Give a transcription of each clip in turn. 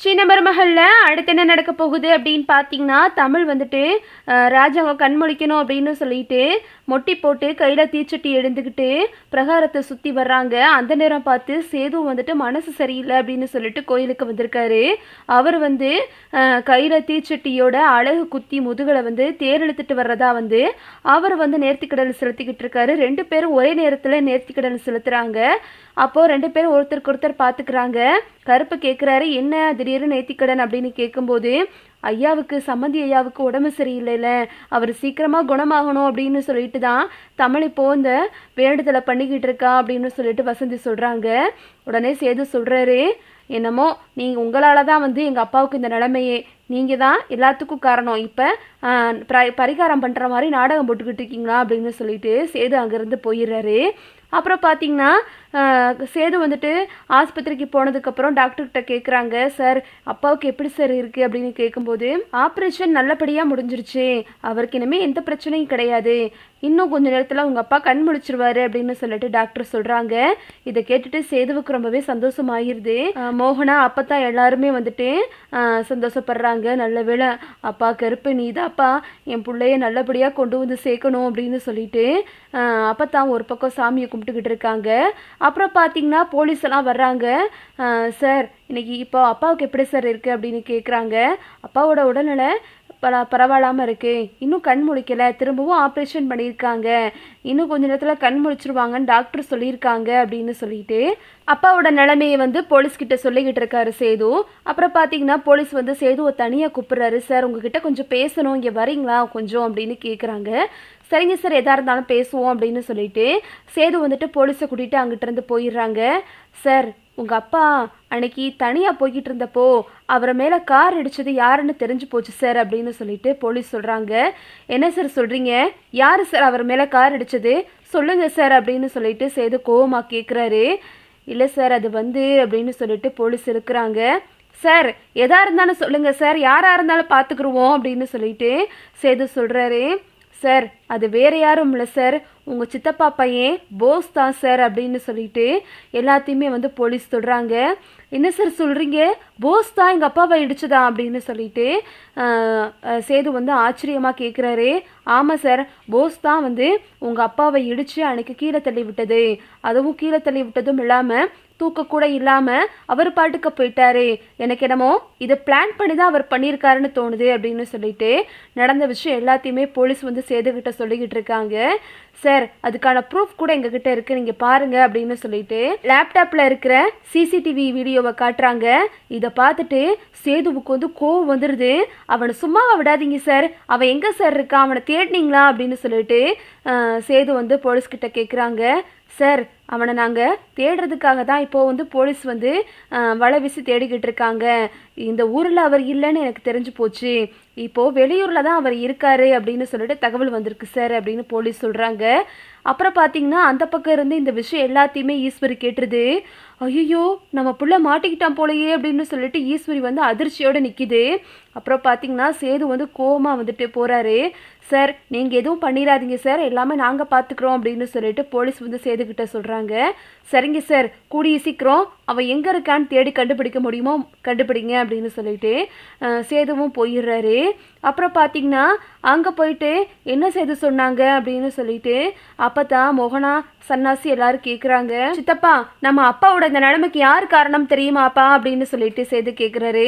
சின்ன மருமகளில் அடுத்து என்ன நடக்க போகுது அப்படின்னு பார்த்தீங்கன்னா தமிழ் வந்துட்டு அஹ், ராஜாங்கம் கண் முழிக்கணும் அப்படின்னு சொல்லிட்டு மொட்டி போட்டு கையில் தீச்சட்டி எழுந்துக்கிட்டு பிரகாரத்தை சுற்றி வர்றாங்க. அந்த நேரம் பார்த்து சேது வந்துட்டு மனசு சரியில்லை அப்படின்னு சொல்லிட்டு கோயிலுக்கு வந்திருக்காரு. அவர் வந்து கையில் தீச்சட்டியோட அழகு குத்தி முதுகலை வந்து தேரெழுத்துட்டு வர்றதா வந்து அவர் வந்து நேர்த்திக்கடல் செலுத்திக்கிட்டு இருக்காரு. ரெண்டு பேரும் ஒரே நேரத்தில் நேர்த்திக்கடல் செலுத்துகிறாங்க அப்போது ரெண்டு பேரும் ஒருத்தருக்கு ஒருத்தர் பார்த்துக்கிறாங்க. கருப்பு கேட்குறாரு என்ன திடீர்னு நேர்த்திக்கடன் அப்படின்னு கேட்கும்போது ஐயாவுக்கு சம்மந்தி ஐயாவுக்கு உடம்பு சரியில்லைல்ல அவர் சீக்கிரமாக குணமாகணும் அப்படின்னு சொல்லிட்டு தான் தமிழ் இப்போ இந்த வேண்டுதலை பண்ணிக்கிட்டு இருக்கா அப்படின்னு சொல்லிட்டு வசந்தி சொல்கிறாங்க உடனே சேது சொல்கிறாரு என்னமோ நீங்கள் உங்களால் தான் வந்து எங்கள் அப்பாவுக்கு இந்த நிலைமையே நீங்கள் தான் எல்லாத்துக்கும் காரணம். இப்போ பரிகாரம் பண்ணுற மாதிரி நாடகம் போட்டுக்கிட்டு இருக்கீங்களா அப்படின்னு சொல்லிட்டு சேது அங்கேருந்து போயிடுறாரு. அப்புறம் பார்த்தீங்கன்னா சேது வந்துட்டு ஆஸ்பத்திரிக்கு போனதுக்கப்புறம் டாக்டர்கிட்ட கேட்குறாங்க சார் அப்பாவுக்கு எப்படி சார் இருக்குது அப்படின்னு கேட்கும்போது ஆப்ரேஷன் நல்லபடியாக முடிஞ்சிருச்சு. அவருக்கு இனிமேல் எந்த பிரச்சனையும் கிடையாது. இன்னும் கொஞ்ச நேரத்தில் உங்கள் அப்பா கண் முழிச்சிருவாரு அப்படின்னு சொல்லிட்டு டாக்டர் சொல்கிறாங்க இதை கேட்டுட்டு சேதுவுக்கு ரொம்பவே சந்தோஷமாயிருது. மோகனா அப்போ தான் எல்லாருமே வந்துட்டு சந்தோஷப்படுறாங்க. நல்ல வேளை அப்பா கருப்பு அப்பா என் பிள்ளைய நல்லபடியாக கொண்டு வந்து சேர்க்கணும் அப்படின்னு சொல்லிட்டு அப்போ தான் ஒரு பக்கம் சாமியை கும்பிட்டுக்கிட்டு இருக்காங்க. அப்புறம் பார்த்தீங்கன்னா போலீஸ் எல்லாம் வர்றாங்க. சார் இன்னைக்கு இப்போ அப்பாவுக்கு எப்படி சார் இருக்குது அப்படின்னு கேட்குறாங்க அப்பாவோட உடல்நிலை பர பரவாயில்லாமல் இருக்குது இன்னும் கண் முழிக்கலை. திரும்பவும் ஆப்ரேஷன் பண்ணியிருக்காங்க. இன்னும் கொஞ்ச நேரத்தில் கண் முடிச்சிருவாங்கன்னு டாக்டர் சொல்லியிருக்காங்க அப்படின்னு சொல்லிட்டு அப்பாவோட நிலைமையை வந்து போலீஸ் கிட்ட சொல்லிக்கிட்டு இருக்காரு சேது. அப்புறம் பார்த்தீங்கன்னா போலீஸ் வந்து சேதுவை தனியாக கூப்பிட்றாரு. சார் உங்ககிட்ட கொஞ்சம் பேசணும். இங்கே வரீங்களா? கொஞ்சம் அப்படின்னு கேட்குறாங்க சரிங்க சார் எதாக இருந்தாலும் பேசுவோம் அப்படின்னு சொல்லிட்டு சேது வந்துட்டு போலீஸை கூட்டிகிட்டு அங்கிட்டிருந்து போயிடுறாங்க. சார் உங்கள் அப்பா அன்னைக்கு தனியாக போய்கிட்டு இருந்தப்போ அவரை மேலே கார் அடித்தது யாருன்னு தெரிஞ்சு போச்சு சார் அப்படின்னு சொல்லிட்டு போலீஸ் சொல்கிறாங்க என்ன சார் சொல்கிறீங்க யார் சார் அவர் மேலே கார் அடிச்சது சொல்லுங்கள் சார் அப்படின்னு சொல்லிட்டு சேது கோவமாக கேட்குறாரு இல்லை சார் அது வந்து அப்படின்னு சொல்லிட்டு போலீஸ் இருக்கிறாங்க. சார் எதா இருந்தாலும் சொல்லுங்க சார் யாரா இருந்தாலும் பார்த்துக்குருவோம் அப்படின்னு சொல்லிட்டு சேது சொல்றாரு. சார் அது வேற யாரும் இல்லை சார் உங்கள் சித்தப்பா பையன் போஸ் தான் சார் அப்படின்னு சொல்லிட்டு எல்லாத்தையுமே வந்து போலீஸ் சொல்கிறாங்க என்ன சார் சொல்கிறீங்க போஸ் தான் எங்கள் அப்பாவை இடிச்சுதா? அப்படின்னு சொல்லிட்டு சேது வந்து ஆச்சரியமாக கேட்குறாரு ஆமாம் சார் போஸ் தான் வந்து உங்கள் அப்பாவை இடித்து அன்னைக்கு கீழே தள்ளி விட்டது அதுவும் கீழே தள்ளி விட்டதும் இல்லாமல் தூக்க கூட இல்லாமல் அவர் பாட்டுக்கு போயிட்டாரு. எனக்கு என்னமோ இதை பிளான் பண்ணி தான் அவர் பண்ணியிருக்காருன்னு தோணுது அப்படின்னு சொல்லிட்டு நடந்த விஷயம் எல்லாத்தையுமே போலீஸ் வந்து சேதுகிட்ட சொல்லிக்கிட்டு இருக்காங்க. சார் அதுக்கான ப்ரூஃப் கூட எங்ககிட்ட இருக்கு நீங்க பாருங்க அப்படின்னு சொல்லிட்டு லேப்டாப்ல இருக்கிற சிசிடிவி வீடியோவை காட்டுறாங்க. இதை பார்த்துட்டு சேதுவுக்கு வந்து கோவம் வந்துடுது அவனை சும்மாவா விடாதீங்க சார். அவன் எங்க சார் இருக்கான்? அவனை தேடினீங்களா? அப்படின்னு சொல்லிட்டு சேது வந்து போலீஸ்கிட்ட கேட்குறாங்க சார் அவனை நாங்கள் தேடுறதுக்காக தான் இப்போது வந்து போலீஸ் வந்து வலை வீசி தேடிக்கிட்டு இருக்காங்க. இந்த ஊரில் அவர் இல்லைன்னு எனக்கு தெரிஞ்சு போச்சு. இப்போது வெளியூரில் தான் அவர் இருக்காரு அப்படின்னு சொல்லிட்டு தகவல் வந்திருக்கு சார் அப்படின்னு போலீஸ் சொல்கிறாங்க அப்புறம் பார்த்தீங்கன்னா அந்த பக்கம் இருந்து இந்த விஷயம் எல்லாத்தையுமே ஈஸ்வரி கேட்டுருது. ஐயோ நம்ம புள்ள மாட்டிக்கிட்டான் போலையே அப்படின்னு சொல்லிட்டு ஈஸ்வரி வந்து அதிர்ச்சியோடு நிற்கிது அப்புறம் பார்த்தீங்கன்னா சேது வந்து கோவமா வந்துட்டு போகிறாரு சார் நீங்கள் எதுவும் பண்ணிடாதீங்க சார். எல்லாமே நாங்கள் பார்த்துக்குறோம் அப்படின்னு சொல்லிட்டு போலீஸ் வந்து சேதுக்கிட்ட சொல்கிறாங்க சரிங்க சார் கூடிய சீக்கிரம் அவன் எங்கே இருக்கான்னு தேடி கண்டுபிடிக்க முடியுமோ கண்டுபிடிங்க அப்படின்னு சொல்லிட்டு சேதுவும் போயிடுறாரு. அப்புறம் பார்த்தீங்கன்னா அங்கே போயிட்டு என்ன சேது சொன்னாங்க அப்படின்னு சொல்லிட்டு அப்போ தான் மோகனா சன்னாசி எல்லாரும் கேட்குறாங்க சித்தப்பா நம்ம அப்பாவோட இந்த நிலைமைக்கு யார் காரணம் தெரியுமாப்பா அப்படின்னு சொல்லிட்டு சேது கேட்குறாரு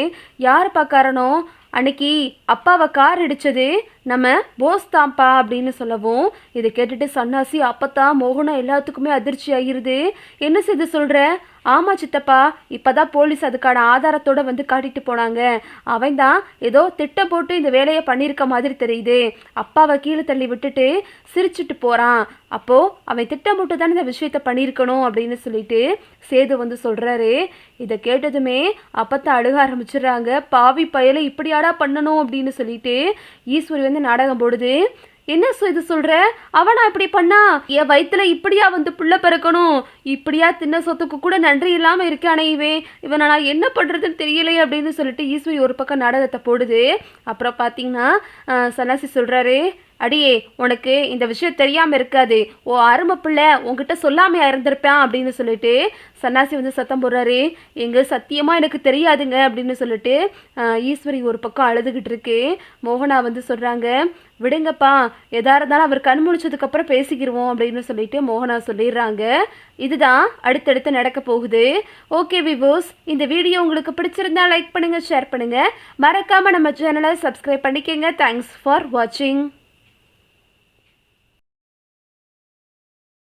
யாருப்பா காரணம்? அன்னைக்கு அப்பாவை கார் இடிச்சது நம்ம போஸ் தான்ப்பா அப்படின்னு சொல்லவும் இதை கேட்டுட்டு சன்னாசி அப்பத்தான் மோகனா எல்லாத்துக்குமே அதிர்ச்சி ஆகிருது. என்ன செய்து சொல்ற? ஆமா சித்தப்பா இப்பதான் போலீஸ் அதுக்கான ஆதாரத்தோட வந்து காட்டிட்டு போனாங்க. அவன் தான் ஏதோ திட்டம் போட்டு இந்த வேலையை பண்ணியிருக்க மாதிரி தெரியுது. அப்பாவை கீழே தள்ளி விட்டுட்டு சிரிச்சிட்டு போறான். அப்போ அவன் திட்டமிட்டு தானே இந்த விஷயத்த பண்ணியிருக்கணும் அப்படின்னு சொல்லிட்டு சேது வந்து சொல்றாரு. இதை கேட்டதுமே அப்பத்தான் அழுக ஆரம்பிச்சிடுறாங்க. பாவி பயலை இப்படியாடா பண்ணணும் அப்படின்னு சொல்லிட்டு ஈஸ்வரி வந்து நாடகம் போடுது? என்ன இது சொல்ற? அவனா இப்படி பண்ணா? என் வயித்துல இப்படியா வந்து புள்ள பிறக்கணும்? இப்படியா தின்ன சொத்துக்கு கூட நன்றி இல்லாம இருக்கானே இவன். இவனை நான் என்ன பண்றதுன்னு தெரியலையே அப்படின்னு சொல்லிட்டு ஈஸ்வரி ஒரு பக்கம் நாடகத்தை போடுது. அப்புறம் பாத்தீங்கன்னா சன்னாசி சொல்றாரு அடியே உனக்கு இந்த விஷயம் தெரியாமல் இருக்காது. ஓ அருமை பிள்ளை உங்ககிட்ட சொல்லாமையா இருந்திருப்பேன் அப்படின்னு சொல்லிட்டு சன்னாசி வந்து சத்தம் போடுறாரு. எங்க சத்தியமா எனக்கு தெரியாதுங்க அப்படின்னு சொல்லிட்டு ஈஸ்வரி ஒரு பக்கம் அழுதுகிட்டு இருக்கு. மோகனா வந்து சொல்றாங்க விடுங்கப்பா எதா இருந்தாலும் அவர் கண் முழிச்சதுக்கப்புறம் அப்புறம் பேசிக்கிருவோம் அப்படின்னு சொல்லிட்டு மோகனா சொல்லிடுறாங்க. இதுதான் அடுத்தடுத்து நடக்க போகுது. ஓகே விவோஸ் இந்த வீடியோ உங்களுக்கு பிடிச்சிருந்தா லைக் பண்ணுங்க ஷேர் பண்ணுங்க. மறக்காம நம்ம சேனலை சப்ஸ்கிரைப் பண்ணிக்கங்க. தேங்க்ஸ் ஃபார் வாட்சிங்.